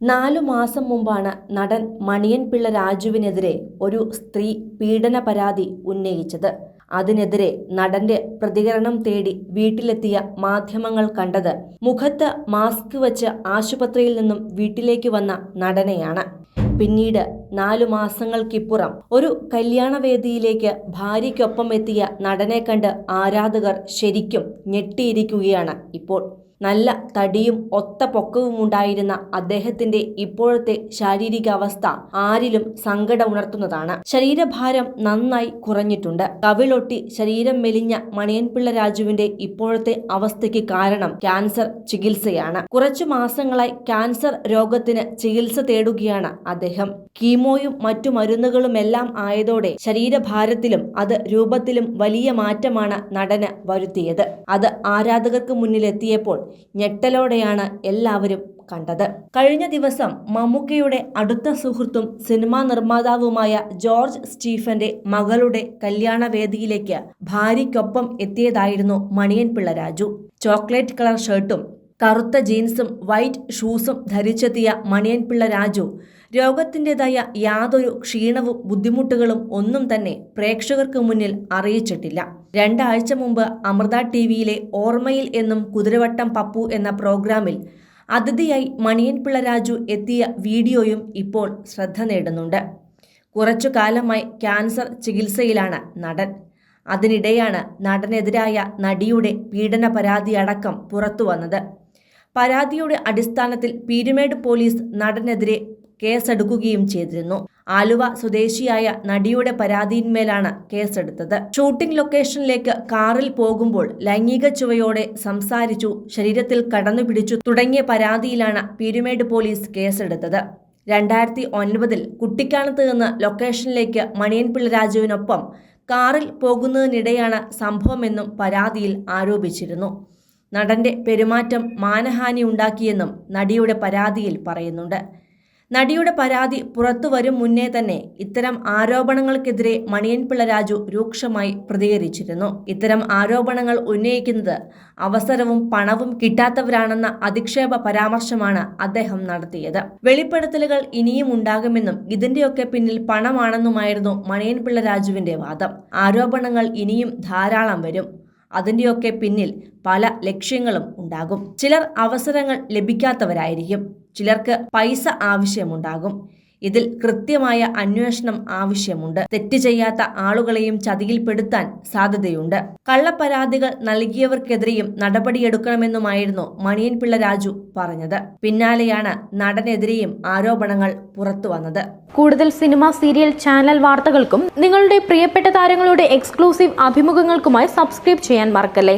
നാലു മാസം മുമ്പാണ് നടൻ മണിയൻ പിള്ള രാജുവിനെതിരെ ഒരു സ്ത്രീ പീഡന പരാതി ഉന്നയിച്ചത്. അതിനെതിരെ നടന്റെ പ്രതികരണം തേടി വീട്ടിലെത്തിയ മാധ്യമങ്ങൾ കണ്ടത് മുഖത്ത് മാസ്ക് വെച്ച് ആശുപത്രിയിൽ നിന്നും വീട്ടിലേക്ക് വന്ന നടനെയാണ്. പിന്നീട് നാലു മാസങ്ങൾക്കിപ്പുറം ഒരു കല്യാണവേദിയിലേക്ക് ഭാര്യയ്ക്കൊപ്പം എത്തിയ നടനെ കണ്ട് ആരാധകർ ശരിക്കും ഞെട്ടിയിരിക്കുകയാണ് ഇപ്പോൾ. നല്ല തടിയും ഒത്ത പൊക്കവും ഉണ്ടായിരുന്ന അദ്ദേഹത്തിന്റെ ഇപ്പോഴത്തെ ശാരീരികാവസ്ഥ ആരിലും സങ്കടം ഉണർത്തുന്നതാണ്. ശരീരഭാരം നന്നായി കുറഞ്ഞിട്ടുണ്ട്. കവിളൊട്ടി ശരീരം മെലിഞ്ഞ മണിയൻപിള്ള രാജുവിന്റെ ഇപ്പോഴത്തെ അവസ്ഥയ്ക്ക് കാരണം ക്യാൻസർ ചികിത്സയാണ്. കുറച്ചു മാസങ്ങളായി ക്യാൻസർ രോഗത്തിന് ചികിത്സ തേടുകയാണ് അദ്ദേഹം. കീമോയും മറ്റു മരുന്നുകളുമെല്ലാം ആയതോടെ ശരീരഭാരത്തിലും അത് രൂപത്തിലും വലിയ മാറ്റമാണ് നടന് വരുത്തിയത്. അത് ആരാധകർക്ക് മുന്നിലെത്തിയപ്പോൾ ഞെട്ടലോടെയാണ് എല്ലാവരും കണ്ടത്. കഴിഞ്ഞ ദിവസം മമ്മൂക്കയുടെ അടുത്ത സുഹൃത്തും സിനിമാ നിർമ്മാതാവുമായ ജോർജ് സ്റ്റീഫന്റെ മകളുടെ കല്യാണവേദിയിലേക്ക് ഭാര്യയ്ക്കൊപ്പം എത്തിയതായിരുന്നു മണിയൻ പിള്ള രാജു. ചോക്ലേറ്റ് കളർ ഷർട്ടും കറുത്ത ജീൻസും വൈറ്റ് ഷൂസും ധരിച്ചെത്തിയ മണിയൻ പിള്ള രാജു രോഗത്തിന്റെതായ യാതൊരു ക്ഷീണവും ബുദ്ധിമുട്ടുകളും ഒന്നും തന്നെ പ്രേക്ഷകർക്ക് മുന്നിൽ അറിയിച്ചിട്ടില്ല. രണ്ടാഴ്ച മുമ്പ് അമൃത ടി വിയിലെ ഓർമ്മയിൽ എന്നും കുതിരവട്ടം പപ്പു എന്ന പ്രോഗ്രാമിൽ അതിഥിയായി മണിയൻപിള്ള രാജു എത്തിയ വീഡിയോയും ഇപ്പോൾ ശ്രദ്ധ നേടുന്നുണ്ട്. കുറച്ചു കാലമായി ക്യാൻസർ ചികിത്സയിലാണ് നടൻ. അതിനിടെയാണ് നടനെതിരായ നടിയുടെ പീഡന പരാതി അടക്കം പുറത്തുവന്നത് പരാതിയുടെ അടിസ്ഥാനത്തിൽ പീരുമേട് പോലീസ് നടനെതിരെ കേസെടുക്കുകയും ചെയ്തിരുന്നു. ആലുവ സ്വദേശിയായ നടിയുടെ പരാതിയിന്മേലാണ് കേസെടുത്തത്. ഷൂട്ടിംഗ് ലൊക്കേഷനിലേക്ക് കാറിൽ പോകുമ്പോൾ ലൈംഗിക ചുവയോടെ സംസാരിച്ചു ശരീരത്തിൽ കടന്നു പിടിച്ചു തുടങ്ങിയ പരാതിയിലാണ് പീരുമേട് പോലീസ് കേസെടുത്തത്. രണ്ടായിരത്തി ഒൻപതിൽ കുട്ടിക്കാനത്ത് നിന്ന് ലൊക്കേഷനിലേക്ക് മണിയൻപിള്ള രാജുവിനൊപ്പം കാറിൽ പോകുന്നതിനിടെയാണ് സംഭവമെന്നും പരാതിയിൽ ആരോപിച്ചിരുന്നു. നടന്റെ പെരുമാറ്റം മാനഹാനി ഉണ്ടാക്കിയെന്നും നടിയുടെ പരാതിയിൽ പറയുന്നുണ്ട്. നടിയുടെ പരാതി പുറത്തു വരും മുന്നേ തന്നെ ഇത്തരം ആരോപണങ്ങൾക്കെതിരെ മണിയൻപിള്ള രാജു രൂക്ഷമായി പ്രതികരിച്ചിരുന്നു. ഇത്തരം ആരോപണങ്ങൾ ഉന്നയിക്കുന്നത് അവസരവും പണവും കിട്ടാത്തവരാണെന്ന അധിക്ഷേപ പരാമർശമാണ് അദ്ദേഹം നടത്തിയത്. വെളിപ്പെടുത്തലുകൾ ഇനിയും ഉണ്ടാകുമെന്നും ഇതിന്റെയൊക്കെ പിന്നിൽ പണമാണെന്നുമായിരുന്നു മണിയൻപിള്ള രാജുവിന്റെ വാദം. ആരോപണങ്ങൾ ഇനിയും ധാരാളം വരും. അതിന്റെയൊക്കെ പിന്നിൽ പല ലക്ഷ്യങ്ങളും ഉണ്ടാകും. ചിലർ അവസരങ്ങൾ ലഭിക്കാത്തവരായിരിക്കും. ചിലർക്ക് പൈസ ആവശ്യമുണ്ടാകും. ഇതിൽ കൃത്യമായ അന്വേഷണം ആവശ്യമുണ്ട്. തെറ്റ് ചെയ്യാത്ത ആളുകളെയും ചതിയിൽപ്പെടുത്താൻ സാധ്യതയുണ്ട്. കള്ളപ്പരാതികൾ നൽകിയവർക്കെതിരെയും നടപടിയെടുക്കണമെന്നുമായിരുന്നു മണിയൻപിള്ള രാജു പറഞ്ഞത്. പിന്നാലെയാണ് നടനെതിരെയും ആരോപണങ്ങൾ പുറത്തു വന്നത്. കൂടുതൽ സിനിമ സീരിയൽ ചാനൽ വാർത്തകൾക്കും നിങ്ങളുടെ പ്രിയപ്പെട്ട താരങ്ങളുടെ എക്സ്ക്ലൂസീവ് അഭിമുഖങ്ങൾക്കുമായി സബ്സ്ക്രൈബ് ചെയ്യാൻ മറക്കല്ലേ?